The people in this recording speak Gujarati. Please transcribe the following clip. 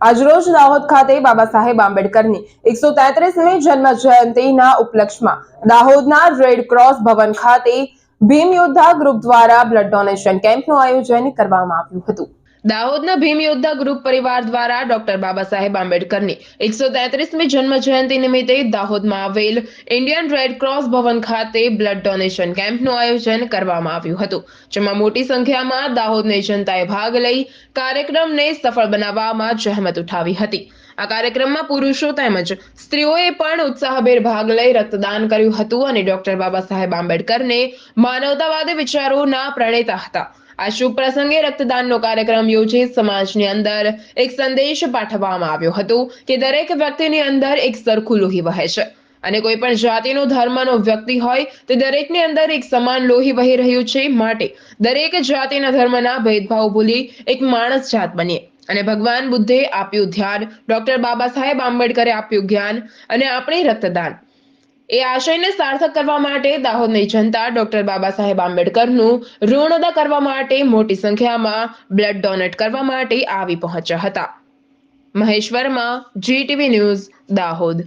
આજરોજ દાહોદ ખાતે બાબા સાહેબ આંબેડકરની એકસો તેત્રીસમી જન્મ જયંતિના ઉપલક્ષમાં દાહોદના રેડ ક્રોસ ભવન ખાતે ભીમ યોદ્ધા ગ્રુપ દ્વારા બ્લડ ડોનેશન કેમ્પનું આયોજન કરવામાં આવ્યું હતું. દાહોદના ભીમ યોદ્ધા ગ્રુપ પરિવાર દ્વારા ડોક્ટર બાબા સાહેબ આંબેડકરની એકસો તેત્રીસમી જન્મ જયંતિ નિમિત્તે દાહોદમાં આવેલ ઇન્ડિયન રેડ ભવન ખાતે બ્લડ ડોનેશન કેમ્પનું આયોજન કરવામાં આવ્યું હતું, જેમાં મોટી સંખ્યામાં દાહોદની જનતાએ ભાગ લઈ કાર્યક્રમને સફળ બનાવવામાં જહેમત ઉઠાવી હતી. આ કાર્યક્રમમાં પુરુષો તેમજ સ્ત્રીઓએ પણ ઉત્સાહભેર ભાગ લઈ રક્તદાન કર્યું હતું અને ડોક્ટર બાબા સાહેબ આંબેડકરને માનવતાવાદી વિચારોના પ્રણેતા હતા. આ શુભ પ્રસંગે રક્તદાનનો કાર્યક્રમ યોજી સમાજની અંદર એક સંદેશ પાઠવવામાં આવ્યો હતો કે દરેક વ્યક્તિની અંદર એક સરખું લોહી વહે છે. અને કોઈ પણ જાતિનો, ધર્મનો વ્યક્તિ હોય તે દરેકની અંદર એક સમાન લોહી વહી રહ્યું છે માટે દરેક જાતિના ધર્મના ભેદભાવ ભૂલી એક માણસ જાત બનીએ. અને ભગવાન બુદ્ધે આપ્યું ધ્યાન, ડોક્ટર બાબા સાહેબ આંબેડકરે આપ્યું જ્ઞાન અને આપણે રક્તદાન. એ આશયને સાર્થક કરવા માટે દાહોદની જનતા ડોક્ટર બાબા સાહેબ આંબેડકરનું ઋણ અદા કરવા માટે મોટી સંખ્યામાં બ્લડ ડોનેટ કરવા માટે આવી પહોંચ્યા હતા. મહેશ્વરમાં જીટીવી ન્યૂઝ દાહોદ.